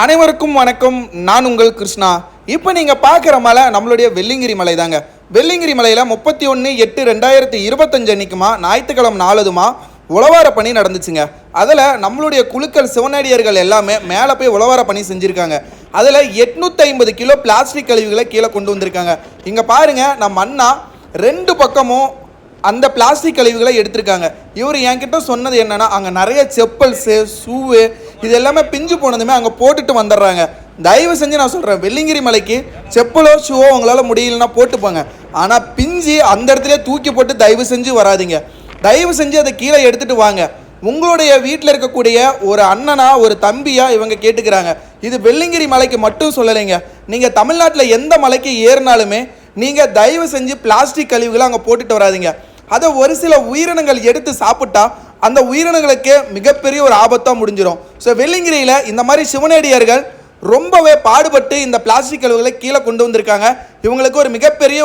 அனைவருக்கும் வணக்கம். நான் உங்கள் கிருஷ்ணா. இப்போ நீங்கள் பார்க்குற மலை நம்மளுடைய வெள்ளிங்கிரி மலை தாங்க. வெள்ளிங்கிரி மலையில் முப்பத்தி ஒன்று எட்டு ரெண்டாயிரத்தி இருபத்தஞ்சு அன்னைக்குமா ஞாயிற்றுக்கிழமை நாலதுமா உழவார பணி நடந்துச்சுங்க. அதில் நம்மளுடைய குழுக்கள் சிவனடியர்கள் எல்லாமே மேலே போய் உழவார பணி செஞ்சுருக்காங்க. அதில் எட்நூற்றி ஐம்பது கிலோ பிளாஸ்டிக் கழிவுகளை கீழே கொண்டு வந்திருக்காங்க. இங்கே பாருங்கள் நம்ம அண்ணா ரெண்டு பக்கமும் அந்த பிளாஸ்டிக் கழிவுகளை எடுத்திருக்காங்க. இவர் என்கிட்ட சொன்னது என்னென்னா அங்கே நிறைய செப்பல்ஸு ஷூவு இது எல்லாமே பிஞ்சு போனதுமே அங்கே போட்டுட்டு வந்துடுறாங்க. தயவு செஞ்சு நான் சொல்கிறேன் வெள்ளிங்கிரி மலைக்கு செப்பலோ ஷூவோ உங்களால் முடியலன்னா போட்டு போங்க. ஆனால் பிஞ்சு அந்த இடத்துல தூக்கி போட்டு தயவு செஞ்சு வராதீங்க. தயவு செஞ்சு அதை கீழே எடுத்துகிட்டு வாங்க. உங்களுடைய வீட்டில் இருக்கக்கூடிய ஒரு அண்ணனா ஒரு தம்பியா இவங்க கேட்டுக்கிறாங்க. இது வெள்ளிங்கிரி மலைக்கு மட்டும் சொல்லலைங்க. நீங்கள் தமிழ்நாட்டில் எந்த மலைக்கு ஏறினாலுமே நீங்கள் தயவு செஞ்சு பிளாஸ்டிக் கழிவுகளை அங்கே போட்டுட்டு வராதீங்க. அதை ஒரு சில உயிரினங்கள் எடுத்து சாப்பிட்டா அந்த உயிரினங்களுக்கு மிகப்பெரிய ஒரு ஆபத்தாக முடிஞ்சிடும் ஸோ வெள்ளிங்கிரியில் இந்த மாதிரி சிவனடியார்கள் ரொம்பவே பாடுபட்டு இந்த பிளாஸ்டிக் கழிவுகளை கீழே கொண்டு வந்திருக்காங்க. இவங்களுக்கு ஒரு மிகப்பெரிய